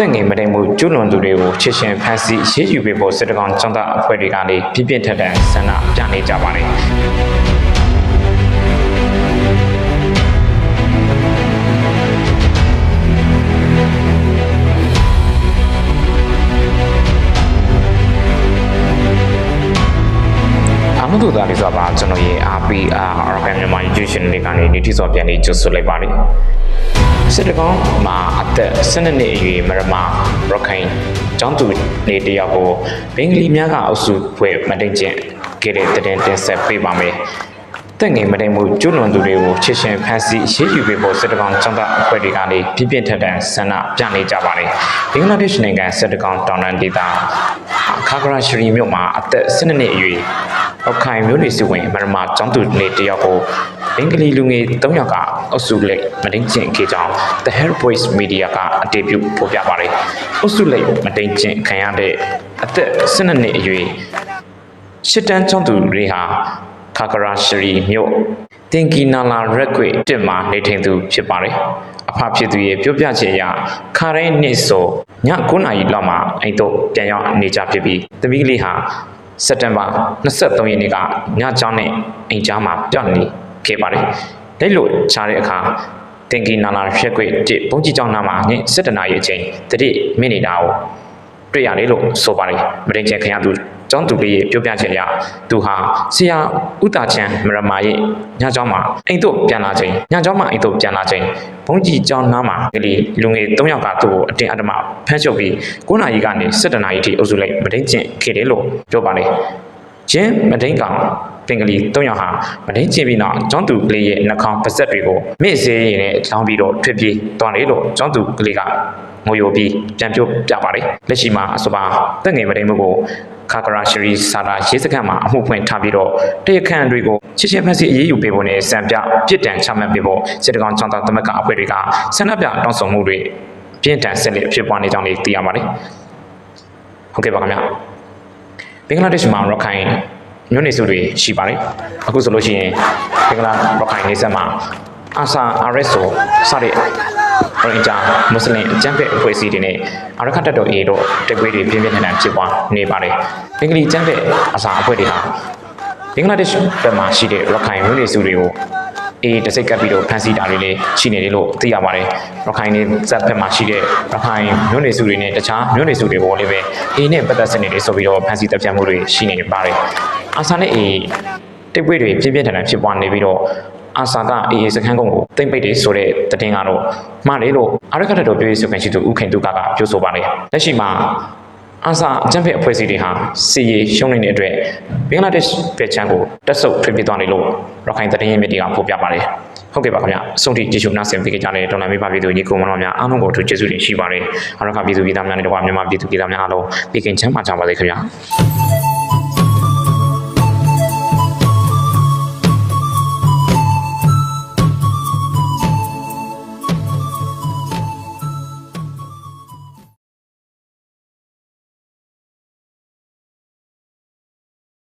တက်ငယ်မတိမ်မှုကျူးလွန်သူတွေကိုချစ်ရှင်ဖန်ဆီးရေးယူပေးဖို့စစ်တကောင်ចောင်းသားအဖွဲ့တွေကလည်းပြပြထက်ထန်ဆန္ဒပြနေကြပါတယ်အမှုတို့သားလေးဆိုပါကျွန်တော်ရဲ့ RPR Rocket မြန်မာ YouTube channel လေးကနေနေတိစောပြန်လေးကြိုဆိုလိုက်ပါလိမ့် စစ်တကောင်းမှာအသက်12နှစ်အရွယ်မရမရခိုင်ကျောင်းသူနေတယောက်ကိုဘင်္ဂလီများကအုပ်စုဖွဲ့မတိတ်ကျင့်ခဲ့တဲ့တည်တင်ဆက်ပေးပါမယ်တက်ငယ်မတိမ်မှုကျွလွန်သူတွေကိုချစ်ရှင်ဖန်ဆီးရေးယူပေးဖို့စစ်တကောင်ចောင်းသားအဖွဲ့တွေကလည်းပြပြထက်ထန်ဆန္ဒပြနေကြပါတယ်ဘင်္ဂလားဒေ့ရှ်နိုင်ငံစစ်တကောင်တောင်တန်းဒေသခါဂရာရှရီမြို့မှာအသက်12နှစ်အရွယ်အခိုင်မျိုးနေစုဝင်မရမကျောင်းသူနေတယောက်ကို ဘင်္ဂလီလူငယ်3ယောက်ကအုပ်စုလိုက်မတိတ်ကျင့်ခဲ့ကြောင်း The Hair Voice Media ကအတည်ပြုဖော်ပြပါတယ်အုပ်စုလိုက်မတိတ်ကျင့်ခံရတဲ့အသက်12နှစ်အရွယ်ရှစ်တန်းကျောင်းသူတွေဟာခါကရာရှရီမြို့တင်ကီနာလာရက်ကွေတစ်မှာနေထိုင်သူဖြစ်ပါတယ်။အဖဖြစ်သူရဲ့ပြောပြချက်အရခါတိုင်းနေ့ဆိုည9နာရီလောက်မှာအိမ်တို့ပြန်ရောက်နေကြဖြစ်ပြီးသမီးလေးဟာစက်တင်ဘာ23ရက်နေ့ကညကျောင်းနဲ့အိမ်ကျောင်းမှာပြောင်းနေ ခဲ့ပါတယ်။လက်လို့ချားတဲ့အခါတင်ကီနာလာရက်ကွေတစ်ဘုံကြီးကျောင်းနာမှာည7နာရီအချိန်တတိမိနေတာကိုတွေ့ရတယ်လို့ဆိုပါတယ်မတင်ချင်ခင်ရသူကျောင်းသူလေးရဲ့ပြောပြချက်အရသူဟာဆရာဥတာချန်မရမာရဲ့ညကျောင်းမှာအိမ်တို့ပြန်လာချိန်ညကျောင်းမှာအိမ်တို့ပြန်လာချိန်ဘုန်းကြီးကျောင်းနားမှာကလေးလူငယ်၃ယောက်ကသူ့ကိုအတင်းအဓမ္မဖမ်းချုပ်ပြီး9နာရီကနေ17နာရီထိအုပ်စုလိုက်မတင်ချင်ခဲ့တယ်လို့ပြောပါတယ်ကျင်းမတိန်ကောင် ပင်ကလေး၃ယောက်ဟာမတိန်ကျင်ပြီးနောက်ကျောင်းသူကလေးရဲ့နှာခေါင်းပါဆက်တွေကိုမြင့်စေးရည်နဲ့လောင်းပြီးတော့ထွက်ပြေးသွားတယ်လို့ကျောင်းသူကလေးကငိုယိုပြီးပြန်ပြောပြပါတယ်လက်ရှိမှာအဆိုပါတက်ငယ်မတိမ်မှုကိုခါကရာရှရီစာတာရေးစခန်းမှာအမှုဖွင့်ထားပြီးတော့တရားခံတွေကိုချစ်ချင်းဖက်စီအရေးယူပေးဖို့နဲ့စံပြပြစ်ဒဏ်ချမှတ်ပေးဖို့စစ်တကောင်ချောင်းသားသမက်ကအဖွဲတွေကဆန္ဒပြတောင်းဆိုမှုတွေပြင်းထန်ဆက်လက်ဖြစ်ပွားနေကြောင်းလည်းသိရပါတယ်ဟုတ်ကဲ့ပါခင်ဗျဘင်္ဂလားဒေ့ရှ်မှာရခိုင် မြို့နေစုတွေရှိပါတယ်အခုဆိုလို့ရှိရင်ဘင်္ဂလားရခိုင်နေဆက်မှာအာဆာ RSO စတဲ့ရိုဟင်ဂျာမွတ်စလင်အကြမ်းဖက်အဖွဲ့အစည်းတွေနဲ့အရခတ်တပ်တော် A တို့တိုက်ပွဲတွေပြင်းပြင်းထန်ထန်ဖြစ်ပွားနေပါတယ်။ဘင်္ဂလီအကြမ်းဖက်အစာအဖွဲ့တွေဟာဘင်္ဂလားဒေ့ရှ်ဘက်မှာရှိတဲ့ရခိုင်မျိုးနွယ်စုတွေကို အေးတစိတ်ကပ်ပြီးတော့ဖမ်းဆီးတာတွေလည်းရှိနေတယ်လို့သိရပါတယ်။ရခိုင်နေဇက်ဘက်မှာရှိတဲ့ရခိုင်မျိုးနွယ်စုတွေနဲ့တခြားမျိုးနွယ်စုတွေကိုလည်းပဲအေးနဲ့ပတ်သက်စနေတွေဆိုပြီးတော့ဖမ်းဆီးတပ်ဖြတ်မှုတွေရှိနေပါတယ်။အာဆာနဲ့အေးတိုက်ပွဲတွေပြင်းပြင်းထန်ထန်ဖြစ်ပွားနေပြီးတော့အာဆာကအေးစခန်းကုန်းကိုတိမ့်ပိတ်တယ်ဆိုတဲ့သတင်းကတော့မှားတယ်လို့အရခတ်တော်ပြောရေးဆိုခံရှိသူဦးခင်သူကကပြောဆိုပါတယ်လက်ရှိမှာ အာဆာအကြံဖက်အဖွဲ့အစည်းတွေဟာစီရီရှုံးနေတဲ့အတွက်ဘင်္ဂလားဒေ့ရှ်ပြည်ချမ်းကိုတက်ဆုပ်ထွေးပြသွားနေလို့ရခိုင်သတင်းရင်းမြစ်တွေကဖော်ပြပါတယ်ဟုတ်ကဲ့ပါခင်ဗျအဆုံးထိကြည့်ရှုနားဆင်ပေးကြတဲ့ဒေါ်လာမေးပါပြည်သူညီကိုမတော်များအားလုံးကိုအထူးကျေးဇူးတင်ရှိပါတယ်အရခပြည်သူပြည်သားများနဲ့တကွာမြန်မာပြည်သူပြည်သားများအားလုံးပြည်ကင်ချမ်းသာကြပါစေခင်ဗျာ